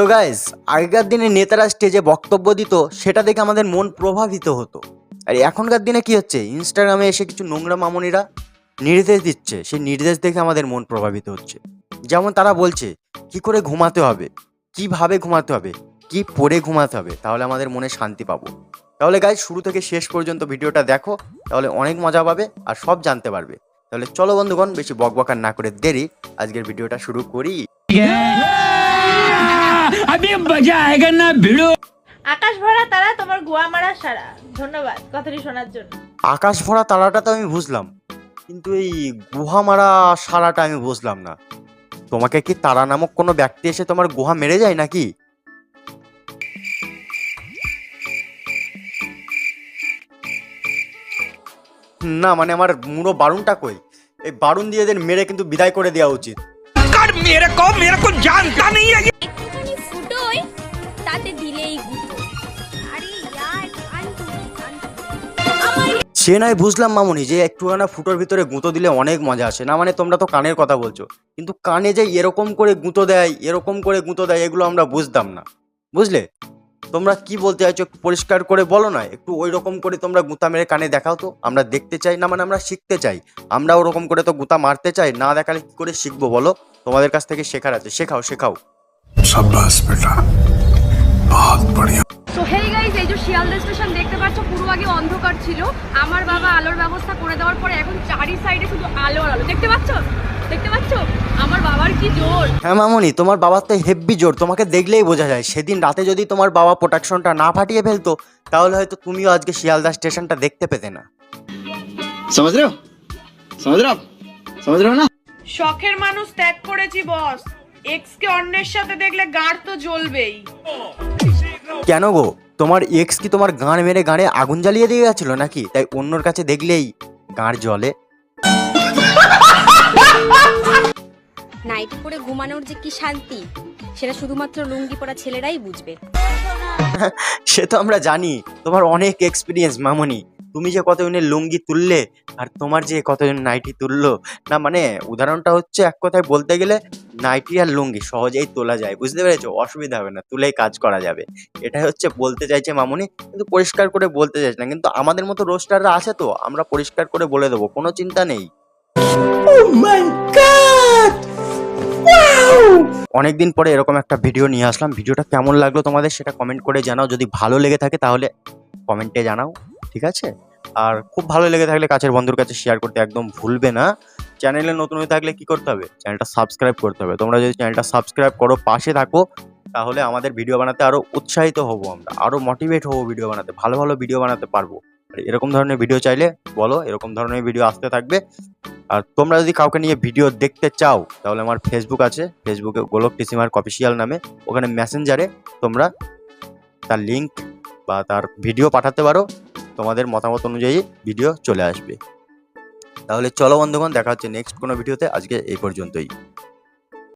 তো গাইস আগেকার দিনে নেতারা স্টেজে বক্তব্য দিত, সেটা দেখে আমাদের মন প্রভাবিত হতো। আর এখনকার দিনে কি হচ্ছে? ইনস্টাগ্রামে এসে কিছু নোংরা মামনিরা নির্দেশ দিচ্ছে, সেই নির্দেশ দেখে আমাদের মন প্রভাবিত হচ্ছে। যেমন তারা বলছে, কি করে ঘুমাতে হবে? কীভাবে ঘুমাতে হবে? কি পরে ঘুমাতে হবে? তাহলে আমাদের মনে শান্তি পাবো। তাহলে গাইজ শুরু থেকে শেষ পর্যন্ত ভিডিওটা দেখো, তাহলে অনেক মজা পাবে আর সব জানতে পারবে। তাহলে চলো বন্ধুগণ, বেশি বকবকার না করে দেরি, আজকের ভিডিওটা শুরু করি। अभी मजा आएगा ना भिड़ो আকাশ ভরা তারা তোমার গোয়া মারা সারা ধন্যবাদ কথাটি শোনার জন্য আকাশ ভরা তারাটা তো আমি বুঝলাম কিন্তু এই গুহা মারা সারাটা আমি বুঝলাম না তোমাকে কি তারা নামক কোনো ব্যক্তি এসে তোমার গুহা মেরে যায় নাকি না মানে আমার মুড়ো বারুনটা কই এই বারুন দিয়ে এদের মেরে কিন্তু বিদায় করে দেওয়া উচিত कर मेरे को मेरे को जानता नहीं है সে নয় বুঝলাম মামুনি যে একটুখানা ফুটোর ভিতরে গুঁতো দিলে অনেক মজা আসে। না মানে তোমরা তো কানের কথা বলছো। কিন্তু কানে যে এরকম করে গুঁতো দেয় এরকম করে গুঁতো দেয় এগুলো আমরা বুঝতাম না। বুঝলে? তোমরা কি বলতে চাইছো একটু পরিষ্কার করে বলো না? একটু ওই রকম করে তোমরা গুঁতা মেরে কানে দেখাও তো। আমরা দেখতে চাই না মানে আমরা শিখতে চাই। আমরা ওরকম করে তো গুঁতা মারতে চাই না দেখালে কি করে শিখব বলো? তোমাদের কাছ থেকে শেখার আছে। শেখাও শেখাও। শাবাশ বেটা। বহুত বড়িয়া। সো গাইস এই যে আগে অন্ধকার ছিল আমার বাবা আলোর ব্যবস্থা করে দেওয়ার পরে এখন চারি সাইডে শুধু আলো আলো। দেখতে পাচ্ছ? দেখতে পাচ্ছ? আমার বাবার কি জোর? হ্যাঁ মামনি তোমার বাবার তো হেভি জোর তোমাকে দেখলেই বোঝা যায়। সেদিন রাতে যদি তোমার বাবা প্রোটেকশনটা না ফাটিয়ে ফেলতো তাহলে হয়তো তুমিও আজকে শিয়ালদা স্টেশনটা দেখতে পেতে না। সমাজ রেও সমাজ না। শখের মানুষ ত্যাগ করেছি বস এক্সকে অন্যের সাথে দেখলে গাড় তো জ্বলবেই। কেন গো? তোমার এক্স কি তোমার গাঁড় মেরে গাঁড়ে আগুন জ্বালিয়ে দিয়ে গেছিল নাকি? তাই অন্যর কাছে দেখলেই গাঁড় জলে নাইট পরে ঘুমানোর যে কি শান্তি? সেটা শুধুমাত্র লুঙ্গি পরা ছেলেরাই বুঝবে। সে তো আমরা জানি তোমার অনেক এক্সপিরিয়েন্স মামনি। তুমি যে কতজনের লুঙ্গি তুললে আর তোমার যে কতজন নাইটি তুললো না মানে উদাহরণটা হচ্ছে এক কথায় বলতে গেলে নাইটি আর লুঙ্গি সহজেই তোলা যায় বুঝতে পেরেছ? অসুবিধা হবে না তুলেই কাজ করা যাবে। এটাই হচ্ছে বলতে চাইছে মামুনি কিন্তু পরিষ্কার করে বলতে চাইছে না। কিন্তু আমাদের মতো রোস্টাররা আছে তো আমরা পরিষ্কার করে বলে দেবো কোনো চিন্তা নেই। অনেকদিন পরে এরকম একটা ভিডিও নিয়ে আসলাম। ভিডিওটা কেমন লাগল তোমাদের সেটা কমেন্ট করে জানাও। যদি ভালো লেগে থাকে তাহলে কমেন্টে জানাও। ঠিক আছে? আর খুব ভালো লেগে থাকলে কাছের বন্ধুর কাছে শেয়ার করতে একদম ভুলবে না। চ্যানেলে নতুন হয়ে থাকলে কি করতে হবে? চ্যানেলটা সাবস্ক্রাইব করতে হবে। তোমরা যদি চ্যানেলটা সাবস্ক্রাইব করো পাশে থাকো, তাহলে আমাদের ভিডিও বানাতে আরও উৎসাহিত হব আমরা। আরও মোটিভেট হব ভিডিও বানাতে, ভালো ভালো ভিডিও বানাতে পারব। আর এরকম ধরনের ভিডিও চাইলে বলো, এরকম ধরনের ভিডিও আসতে থাকবে। আর তোমরা যদি কাউকে নিয়ে ভিডিও দেখতে চাও, তাহলে আমার ফেসবুক আছে। ফেসবুকে গোলক টিসিমার অফিসিয়াল নামে। ওখানে মেসেঞ্জারে তোমরা তার লিঙ্ক বা তার ভিডিও পাঠাতে পারো। তোমাদের মতামত অনুযায়ী ভিডিও চলে আসবে। তাহলে চলো বন্ধুগণ, দেখা হচ্ছে নেক্সট কোনো ভিডিওতে আজকে এই পর্যন্তই।